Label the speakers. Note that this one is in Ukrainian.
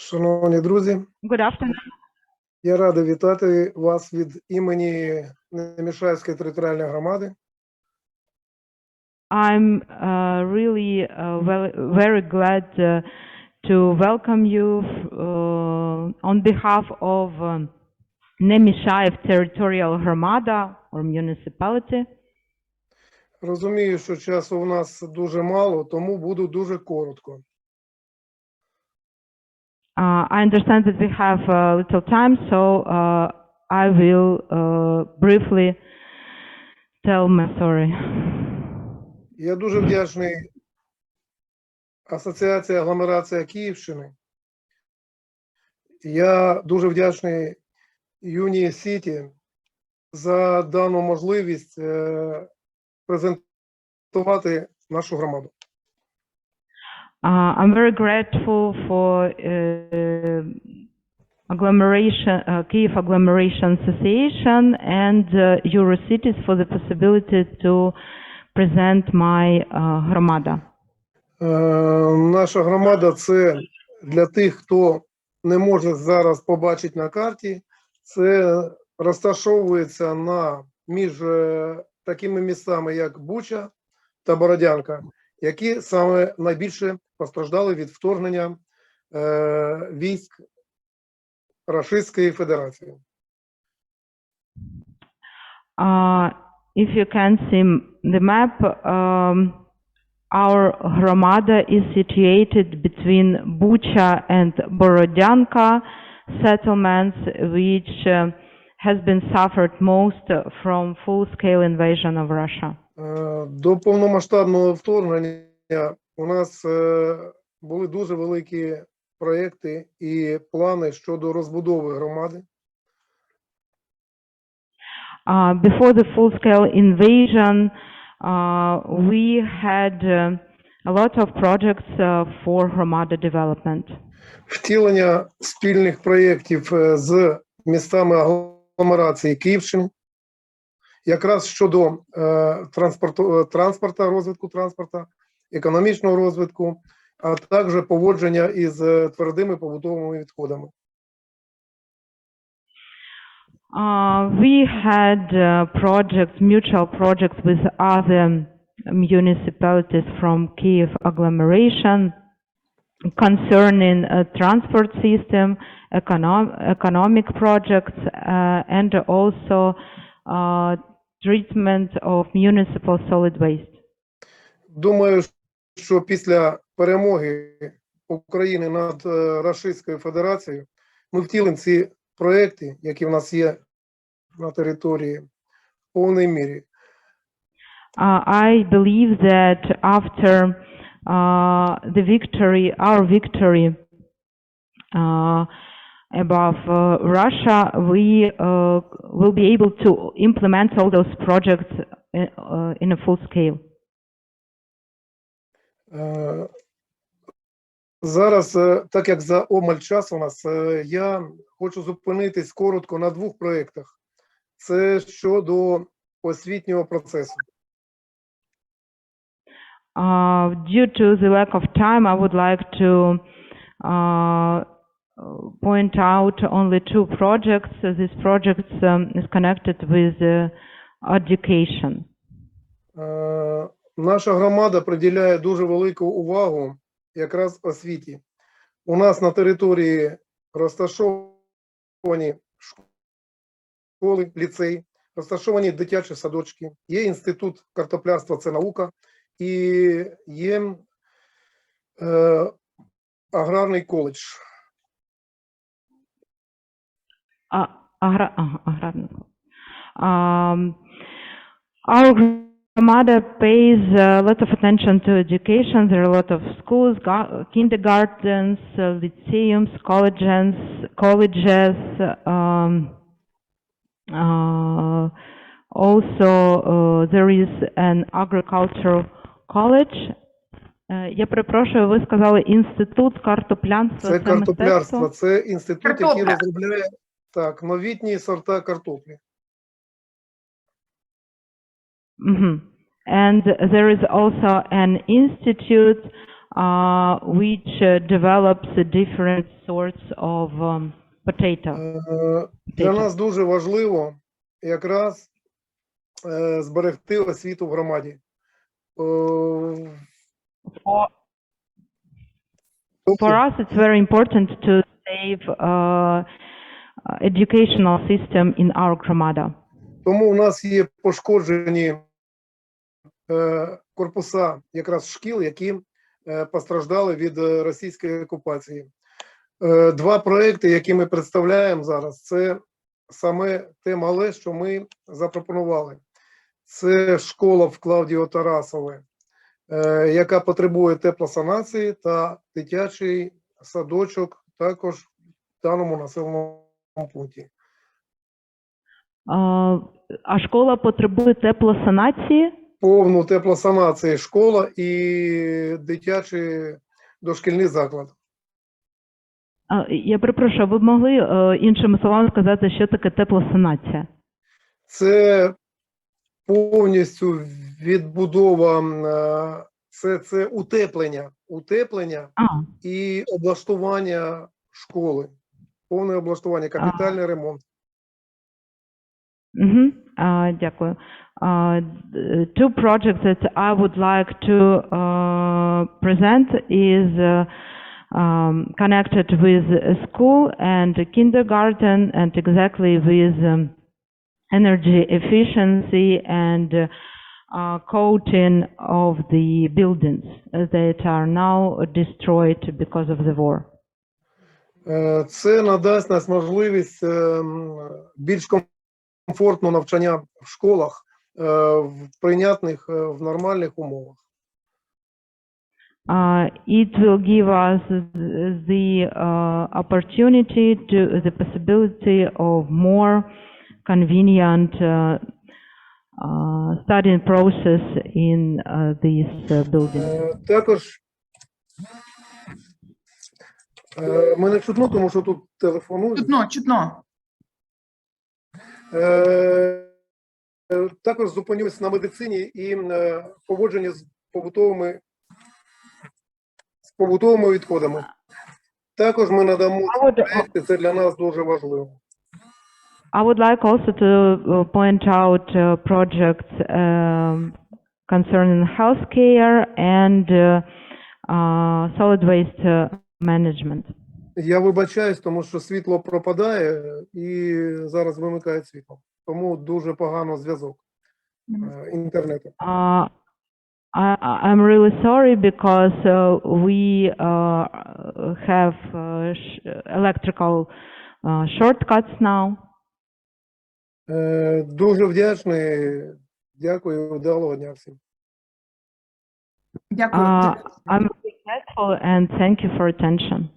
Speaker 1: Шановні друзі,
Speaker 2: Good afternoon.
Speaker 1: я радий вітати вас від імені Немішаївської територіальної громади.
Speaker 2: I'm uh, really uh, well, very glad uh, to welcome you uh, on behalf of um, Nemishaev Territorial Gромада or municipality.
Speaker 1: Розумію, що часу у нас дуже мало, тому буду дуже коротко.
Speaker 2: Uh, I understand that we have uh, little time, so uh, I will uh, briefly tell my story.
Speaker 1: Я дуже вдячний Асоціації агломерація Київщини. Я дуже вдячний Юні Сіті за дану можливість е, презентувати нашу громаду.
Speaker 2: Uh, I'm very grateful for uh, agglomeration, uh, Kyiv Agglomeration Association and uh, Eurocities for the possibility to present my uh, громада.
Speaker 1: Е, Наша громада це для тих, хто не може зараз побачити на карті. Це розташовується на між е, такими містами, як Буча та Бородянка, які саме найбільше постраждали від вторгнення е, військ Рашистської Федерації.
Speaker 2: Uh, if you can see the map, um, our громада is situated between Bucha and Borodyanka settlements, which uh, has been suffered most from full-scale invasion of Russia.
Speaker 1: Е, До повномасштабного вторгнення у нас е, були дуже великі проекти і плани щодо розбудови громади.
Speaker 2: Uh, before the full-scale invasion, uh, we had uh, a lot of projects uh, for Hromada development.
Speaker 1: втілення спільних проєктів з містами агломерації Київщини, якраз щодо е, транспорту, транспорта, розвитку транспорта, економічного розвитку, а також поводження із е, твердими побутовими відходами.
Speaker 2: Uh, we had uh, projects, mutual projects with other municipalities from Kiev agglomeration concerning uh, transport system, econom- economic projects, uh, and also uh, treatment of municipal solid waste.
Speaker 1: Думаю, що після перемоги України над е, Рашистською Федерацією ми втілимо ці проекти, які в нас є на території, в повній мірі.
Speaker 2: Uh, I believe that after uh, the victory, our victory uh, above uh, Russia, we uh, will be able to implement all those projects uh, uh, in a full scale.
Speaker 1: Е, Зараз, е, так як за омаль час у нас, е, я хочу зупинитись коротко на двох проєктах. Це щодо освітнього процесу.
Speaker 2: Uh, due to the lack of time, I would like to uh, point out only two projects. Uh, This project um, is connected with uh, education.
Speaker 1: Е, Наша громада приділяє дуже велику увагу якраз освіті. У нас на території розташовані школи, ліцеї, розташовані дитячі садочки, є інститут картоплярства, це наука, і є е, аграрний коледж.
Speaker 2: А, агра, ага, аграрний. Um, our Gramada pays a lot of attention to education. There are a lot of schools, ga- kindergartens, uh, lyceums, colleges, colleges. Um, uh, also, uh, there is an agricultural college. Е, Я перепрошую, ви сказали інститут картоплянства.
Speaker 1: Це
Speaker 2: мистецтво?
Speaker 1: картоплярство, це інститут, який
Speaker 3: Картопля.
Speaker 1: розробляє так, новітні сорта картоплі.
Speaker 2: Mhm. And there is also an institute uh, which uh, develops uh, different sorts of um, potato.
Speaker 1: Е, Для нас дуже важливо якраз е, зберегти освіту в громаді. Е,
Speaker 2: For, for us, it's very important to save uh, educational system in our Gramada.
Speaker 1: Тому у нас є пошкоджені е, корпуса якраз шкіл, які е, постраждали від е, російської окупації. Е, Два проекти, які ми представляємо зараз, це саме те мале, що ми запропонували. Це школа в Клавдіо Тарасове, е, яка потребує теплосанації, та дитячий садочок також в даному населеному пункті.
Speaker 2: А школа потребує теплосанації?
Speaker 1: Повну теплосанації школа і дитячий дошкільний заклад.
Speaker 2: Я перепрошую, ви б могли е, іншими словами сказати, що таке теплосанація?
Speaker 1: Це повністю відбудова, е, це, це утеплення, утеплення
Speaker 2: А,
Speaker 1: і облаштування школи. Повне облаштування, капітальний ремонт.
Speaker 2: Угу. Uh, дякую. Uh, th- two projects that I would like to uh, present is uh, um, connected with a school and a kindergarten and exactly with um, energy efficiency and uh, uh, coating of the buildings that are now destroyed because of the war.
Speaker 1: Е, Це надасть нас можливість е, м, більш комфортного навчання в школах е, в прийнятних, е, в нормальних умовах.
Speaker 2: Uh, it will give us the uh, opportunity to the possibility of more convenient uh, uh, studying process in uh, these uh, buildings.
Speaker 1: Е, Також е, мене чутно, тому що тут телефонують.
Speaker 3: Чутно, чутно.
Speaker 1: Е, Також зупинюся на медицині і е, поводженні з побутовими з побутовими відходами. Також ми надамо проекти, це для нас дуже важливо.
Speaker 2: I would like also to uh, point out uh, projects um, concerning healthcare and uh, uh, solid waste uh, management.
Speaker 1: Я вибачаюсь, тому що світло пропадає і зараз вимикають світло. Тому дуже погано зв'язок е, інтернету.
Speaker 2: Uh, I- I'm really sorry because uh, we uh, have uh, sh- electrical uh, shortcuts now.
Speaker 1: Е, Дуже вдячний. Дякую, вдалого дня всім.
Speaker 3: Дякую.
Speaker 2: Uh, I'm really grateful and thank you for attention.